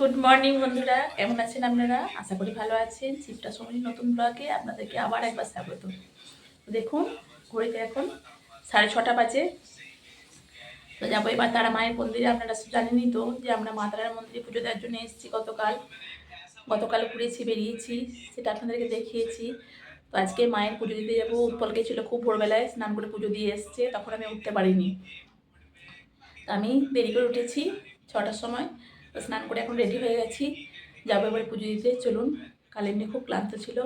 Good morning বন্ধুরা। কেমন আছেন আপনারা? আশা করি ভালো আছেন। শিবটা সময় নতুন ব্লগে আপনাদেরকে আবার একবার স্বাগত। দেখুন, ঘড়িতে এখন সাড়ে ছটা বাজে। তো যাব এবার তারা মায়ের মন্দিরে। আপনারা জানেনই তো যে আমরা মা তারার মন্দিরে পুজো দেওয়ার জন্য এসেছি গতকাল। গতকাল ঘুরেছি, বেরিয়েছি, সেটা আপনাদেরকে দেখিয়েছি। তো আজকে মায়ের পুজো দিতে যাব। উৎপল ছিল খুব ভোরবেলায় স্নান করে পুজো দিয়ে এসছে। তখন আমি উঠতে পারিনি। আমি দেরি করে উঠেছি ছটার সময়। স্নান করে এখন রেডি হয়ে গেছি। যাব এবার পুজো দিতে। চলুন কাল এমনি খুব ক্লান্ত ছিল।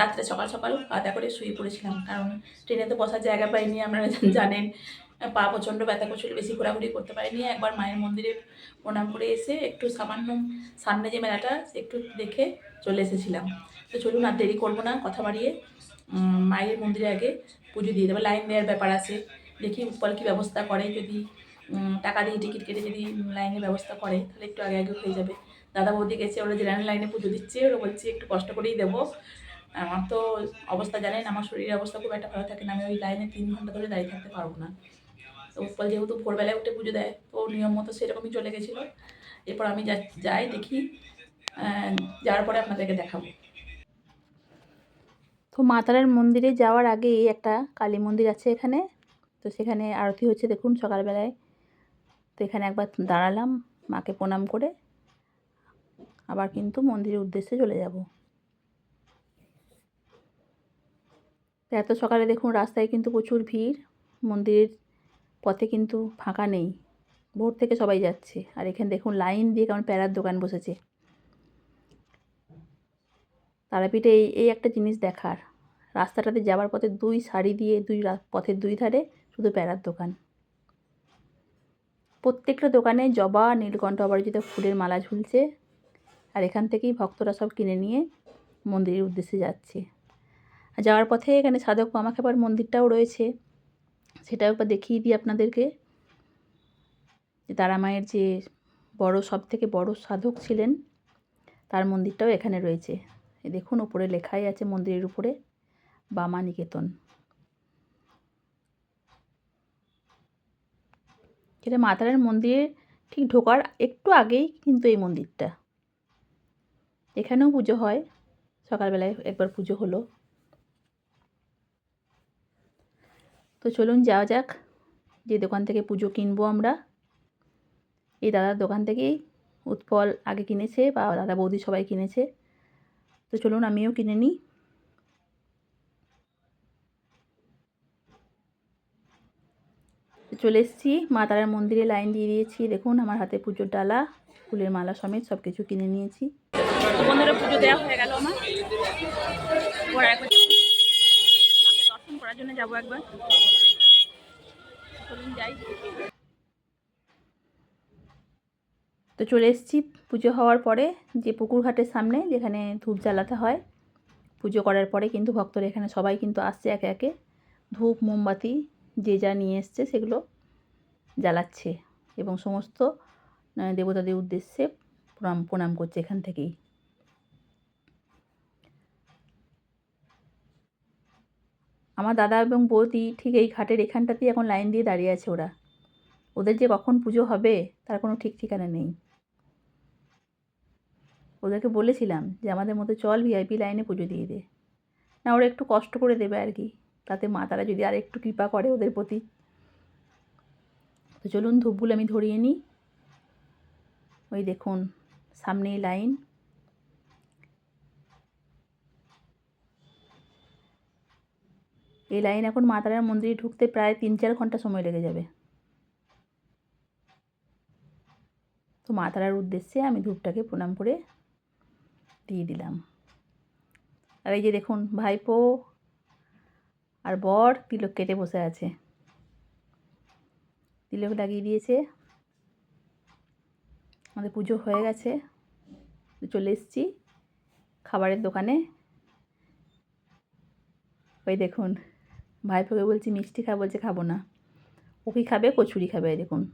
রাত্রে সকাল সকাল আদা করে শুয়ে পড়েছিলাম, কারণ ট্রেনে তো বসার জায়গা পাইনি, আপনারা জানেন। পা প্রচণ্ড ব্যথা করছিল, বেশি ঘোরাঘুরি করতে পারিনি। একবার মায়ের মন্দিরে প্রণাম করে এসে একটু সামান্য সামনে যে মেলাটা, একটু দেখে চলে এসেছিলাম। তো চলুন, আর দেরি করব না, কথা বাড়িয়ে মায়ের মন্দিরে আগে পুজো দিয়ে দেবো। লাইন দেওয়ার ব্যাপার আছে। দেখি উপর কী ব্যবস্থা করে, যদি টাকা দিয়ে টিকিট কেটে যদি লাইনের ব্যবস্থা করে, তাহলে একটু আগে আগে হয়ে যাবে। দাদা বৌদি গেছে, ওরা জেনারেল লাইনে পুজো দিচ্ছে, ওরা বলছি একটু কষ্ট করেই দেবো। আমার তো অবস্থা, জানেন, আমার শরীরের অবস্থা খুব একটা ভালো থাকে না, আমি ওই লাইনে তিন ঘণ্টা ধরে দাঁড়িয়ে থাকতে পারব না। তো উৎপল যেহেতু ভোরবেলায় উঠে পুজো দেয়, তো নিয়ম মতো সেরকমই চলে গেছিল। এরপর আমি যাই দেখি যাওয়ার পরে আপনাদেরকে দেখাবো। তো মাতারার মন্দিরে যাওয়ার আগেই একটা কালী মন্দির আছে এখানে। তো সেখানে আরতি হচ্ছে, দেখুন, সকালবেলায়। এখানে একবার দাঁড়ালাম, মাকে প্রণাম করে আবার কিন্তু মন্দিরের উদ্দেশ্যে চলে যাব। এত সকালে দেখুন রাস্তায় কিন্তু প্রচুর ভিড়, মন্দিরের পথে কিন্তু ফাঁকা নেই, ভোর থেকে সবাই যাচ্ছে। আর এখানে দেখুন লাইন দিয়ে কেমন প্যারার দোকান বসেছে। তারাপীঠে এই এই একটা জিনিস দেখার, রাস্তাটাতে যাওয়ার পথে দুই শাড়ি দিয়ে দুই পথের দুই ধারে শুধু প্যারার দোকান। প্রত্যেকটা দোকানে জবা, নীলকণ্ঠ, অপরাজিত ফুলের মালা ঝুলছে। আর এখান থেকেই ভক্তরা সব কিনে নিয়ে মন্দিরের উদ্দেশ্যে যাচ্ছে। আর যাওয়ার পথে এখানে সাধক মামাখাবার মন্দিরটাও রয়েছে। সেটাও একবার দেখিয়ে দিই আপনাদেরকে। যে তারা মায়ের যে বড় সব থেকে বড় সাধক ছিলেন, তার মন্দিরটাও এখানে রয়েছে। দেখুন, উপরে লেখাই আছে মন্দিরের উপরে, বামা নিকেতন। সেটা মাতারের মন্দিরে ঠিক ঢোকার একটু আগেই কিন্তু এই মন্দিরটা। এখানেও পুজো হয়। সকালবেলায় একবার পুজো হলো। তো চলুন যাওয়া যাক। যে দোকান থেকে পুজো কিনবো আমরা। এই দাদার দোকান থেকেই উৎপল আগে কিনেছে বা দাদা বৌদি সবাই কিনেছে। তো চলুন আমিও কিনে নিই। চলে এসেছি। মা তারার মন্দিরে লাইন দিয়ে দিয়েছি। দেখুন আমার হাতে পুজোর ডালা ফুলের মালা সমেত সব কিছু কিনে নিয়েছি। বন্ধুরা পুজো দেওয়া হয়ে গেল আমার। দর্শন করার জন্য যাব একবার। যাই। তো চলে এসেছি পুজো হওয়ার পরে যে পুকুর ঘাটের সামনে যেখানে ধূপ জ্বালাতে হয়। পুজো করার পরে কিন্তু ভক্তরা এখানে সবাই কিন্তু আসছে একে একে। ধূপ মোমবাতি যে যা নিয়ে এসছে সেগুলো জ্বালাচ্ছে এবং সমস্ত দেবতাদের উদ্দেশ্যে প্রণাম প্রণাম করছে এখান থেকেই। আমার দাদা এবং বৌদি ঠিক এই ঘাটের এখানটাতেই এখন লাইন দিয়ে দাঁড়িয়ে আছে ওরা। ওদের যে কখন পুজো হবে তার কোনো ঠিক ঠিকানা নেই। ওদেরকে বলেছিলাম যে আমাদের মতো চল ভিআইপি লাইনে পুজো দিয়ে দে। না, ওরা একটু কষ্ট করে দেবে আর কি। তাতে মা তারা যদি আর একটু কৃপা করে ওদের প্রতি। তো চলুন ধূপগুলো আমি ধরিয়ে নিই। ওই দেখুন, সামনেই লাইন। এই লাইন এখন মা তারার মন্দিরে ঢুকতে প্রায় তিন চার ঘণ্টা সময় লেগে যাবে। তো মা তারার উদ্দেশ্যে আমি ধূপটাকে প্রণাম করে দিয়ে দিলাম। আর এই যে দেখুন, ভাইপো আর বর তিলক কেটে বসে আছে। তিলক লাগিয়ে দিয়েছে। আমাদের পুজো হয়ে গেছে। চলে এসেছি খাবারের দোকানে। ওই দেখুন, ভাইপোকে বলছি, মিষ্টি খা, বলছে, খাব না। ও কি খাবে? কচুরি খাবে দেখুন।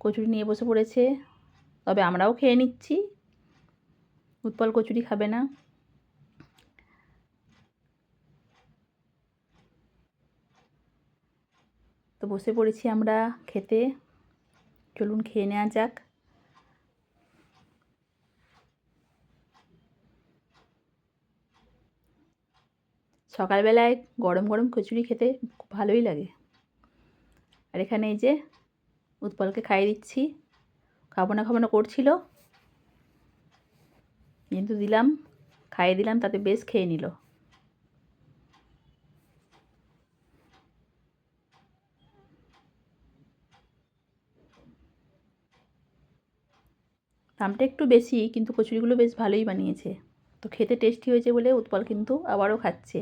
কচুরি নিয়ে বসে পড়েছে। তবে আমরাও খেয়ে নিচ্ছি। উৎপল কচুরি খাবে না। তো বসে পড়েছি আমরা খেতে। চলুন খেয়ে নেওয়া যাক। সকালবেলায় গরম গরম কচুরি খেতে খুব ভালোই লাগে। আর এখানে এই যে উৎপলকে খাইয়ে দিচ্ছি। খাবনা খাবনা করছিল। কিন্তু দিলাম, খাইয়ে দিলাম, তাতে বেশ খেয়ে নিল। দামটা একটু বেশি, কিন্তু কচুরিগুলো বেশ ভালোই বানিয়েছে। তো খেতে টেস্টি হয়েছে বলে উৎপল কিন্তু আবারও খাচ্ছে।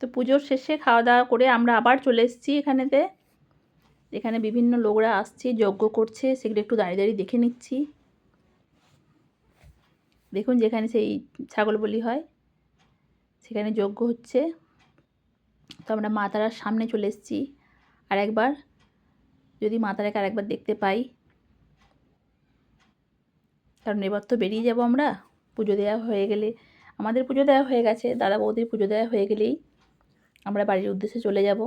তো পুজোর শেষে খাওয়া দাওয়া করে আমরা আবার চলে এসেছি এখানেতে। এখানে বিভিন্ন লোকরা আসছে, যজ্ঞ করছে, সেগুলো একটু দাঁড়িয়ে দাঁড়িয়ে দেখে নিচ্ছি। দেখুন যেখানে সেই ছাগল বলি হয়, সেখানে যজ্ঞ হচ্ছে। তো আমরা মা তারার সামনে চলে এসেছি আর একবার যদি মা তারাকে আর একবার দেখতে পাই, কারণ এবার তো বেরিয়ে যাব আমরা। পুজো দেওয়া হয়ে গেলে, আমাদের পুজো দেওয়া হয়ে গেছে, দাদা বৌদির পুজো দেওয়া হয়ে গেলেই আমরা বাড়ির উদ্দেশ্যে চলে যাব।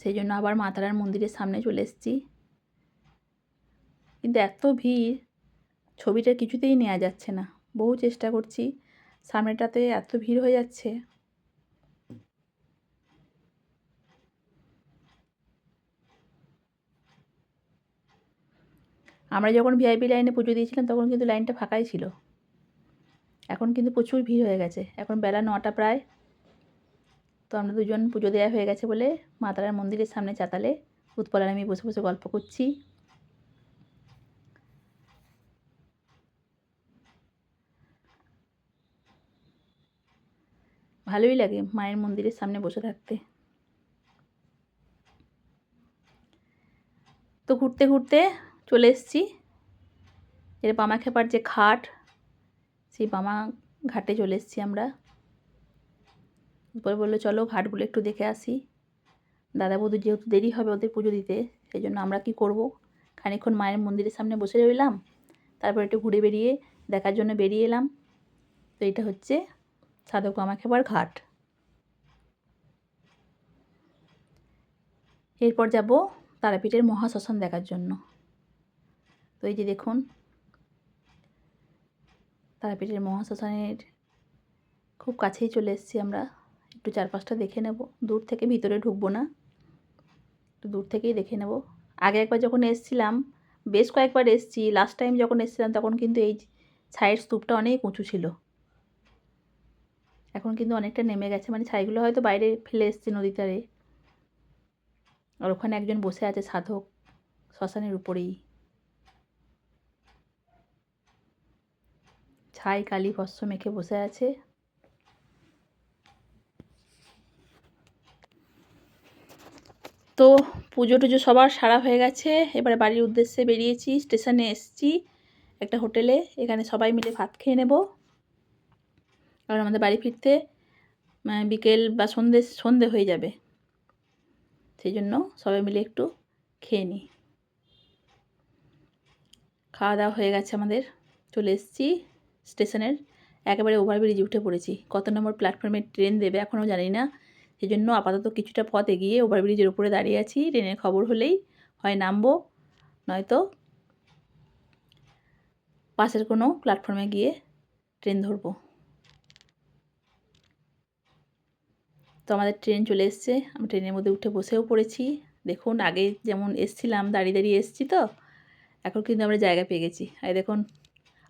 সেই জন্য আবার মা তারার মন্দিরের সামনে চলে এসেছি। কিন্তু এত ভিড়, ছবিটা কিছুতেই নেওয়া যাচ্ছে না। বহু চেষ্টা করছি, সামনেটাতে এত ভিড় হয়ে যাচ্ছে। আমরা যখন ভিআইপি লাইনে পুজো দিয়েছিলাম, তখন কিন্তু লাইনটা ফাঁকাই ছিল। এখন কিন্তু প্রচুর ভিড় হয়ে গেছে। এখন বেলা নটা প্রায়। তো আমরা দুজন পুজো দেওয়া হয়ে গেছে বলে মা তারার মন্দিরের সামনে চাতালে উৎপল আর আমি বসে বসে গল্প করছি। ভালোই লাগে মায়ের মন্দিরের সামনে বসে থাকতে। তো ঘুরতে ঘুরতে চলে এসেছি। এর বামা খেপার যে ঘাট সেই বামা ঘাটে চলে এসেছি আমরা। এরপর বলল, চলো ঘাটগুলো একটু দেখে আসি। দাদা বৌদি যেহেতু দেরি হবে ওদের পুজো দিতে সেই জন্য আমরা কি করব? খানিক্ষণ মায়ের মন্দিরের সামনে বসে রইলাম। তারপর একটু ঘুরে বেরিয়ে, দেখার জন্য বেরিয়ে এলাম। তো এটা হচ্ছে সাধক খেবার ঘাট। এরপর যাব তারাপীঠের মহাশ্মশান দেখার জন্য। তো এই যে দেখুন, তারাপীঠের মহাশ্মশানের খুব কাছেই চলে এসেছি আমরা। একটু চারপাশটা দেখে নেব। দূর থেকে ভিতরে ঢুকবো না। একটু দূর থেকেই দেখে নেব। আগে একবার যখন এসছিলাম, বেশ কয়েকবার এসছি। লাস্ট টাইম যখন এসছিলাম, তখন কিন্তু এই ছাইয়ের স্তূপটা অনেক উঁচু ছিল। এখন কিন্তু অনেকটা নেমে গেছে। মানে ছাইগুলো হয়তো বাইরে ফেলে এসছে নদীতারে আর ওখানে একজন বসে আছে সাধক শ্মশানের উপরেই। ছাই কালি ভস্য মেখে বসে আছে। তো পুজো টুজো সবার সারা হয়ে গেছে। এবারে বাড়ির উদ্দেশ্যে বেরিয়েছি, স্টেশনে এসছি একটা হোটেলে। এখানে সবাই মিলে ভাত খেয়ে নেব। কারণ আমাদের বাড়ি ফিরতে বিকেল বা সন্ধে সন্ধে হয়ে যাবে। সেই জন্য সবাই মিলে একটু খেয়ে নিই। খাওয়া দাওয়া হয়ে গেছে আমাদের। চলে এসেছি স্টেশনের। একেবারে ওভারব্রিজে উঠে পড়েছি। কত নম্বর প্ল্যাটফর্মে ট্রেন দেবে এখনও জানি না। সেই জন্য আপাতত কিছুটা পথ এগিয়ে ওভারব্রিজের উপরে দাঁড়িয়ে আছি। ট্রেনের খবর হলেই হয় নামবো, নয়তো পাশের কোনো প্ল্যাটফর্মে গিয়ে ট্রেন ধরবো। তো আমাদের ট্রেন চলে এসছে। আমি ট্রেনের মধ্যে উঠে বসেও পড়েছি। দেখুন, আগে যেমন এসছিলাম, দাঁড়িয়ে দাঁড়িয়ে এসছি তো, এখন কিন্তু আমরা জায়গা পেয়ে গেছি। আর দেখুন,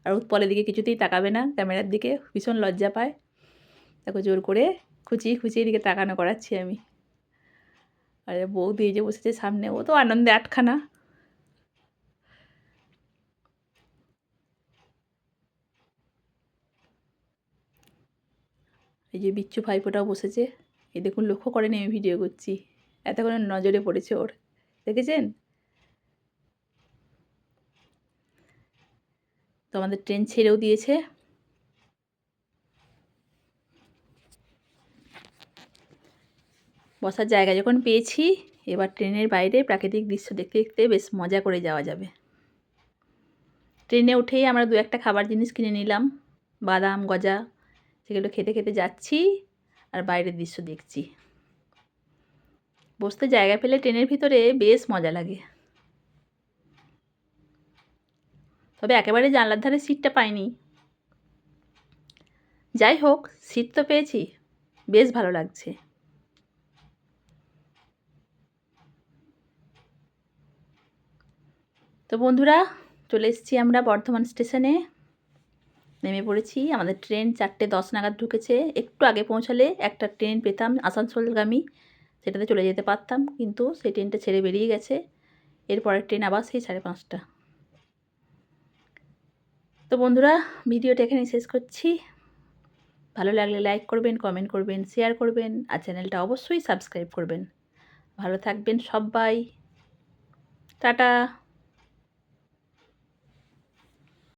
আর উৎপলের দিকে কিছুতেই তাকাবে না, ক্যামেরার দিকে ভীষণ লজ্জা পায়। দেখো, জোর করে খুচিয়ে খুচিয়ে এদিকে তাকানো করাচ্ছি আমি। আর বউ দিয়ে যে বসেছে সামনে, ও তো আনন্দে আটখানা। এই যে বিচ্ছু ভাইপোটাও বসেছে। এই দেখুন, লক্ষ্য করেনি আমি ভিডিও করছি। এতক্ষণ নজরে পড়েছে ওর। দেখেছেন? তো আমাদের ট্রেন ছেড়েও দিয়েছে। বসার জায়গা যখন পেয়েছি, এবার ট্রেনের বাইরে প্রাকৃতিক দৃশ্য দেখতে দেখতে বেশ মজা করে যাওয়া যাবে। ট্রেনে উঠেই আমরা দু একটা খাবার জিনিস কিনে নিলাম। বাদাম, গজা, সেগুলো খেতে খেতে যাচ্ছি আর বাইরের দৃশ্য দেখছি। বসতে জায়গা পেলে ট্রেনের ভিতরে বেশ মজা লাগে। তবে একেবারে জানলার ধারে সিটটা পাইনি। যাই হোক, সিট তো পেয়েছি। বেশ ভালো লাগছে। তো বন্ধুরা, চলে এসেছি আমরা বর্ধমান স্টেশনে। নেমে পড়েছি। আমাদের ট্রেন চারটে দশ নাগাদ ঢুকেছে। একটু আগে পৌঁছালে একটা ট্রেন পেতাম আসানসোলগামী, সেটাতে চলে যেতে পারতাম, কিন্তু সেই ট্রেনটা ছেড়ে বেরিয়ে গেছে। এরপরের ট্রেন আবার সেই সাড়ে পাঁচটা। তো বন্ধুরা, ভিডিওটা এখানেই শেষ করছি। ভালো লাগলে লাইক করবেন, কমেন্ট করবেন, শেয়ার করবেন, আর চ্যানেলটা অবশ্যই সাবস্ক্রাইব করবেন। ভালো থাকবেন সবাই। টাটা।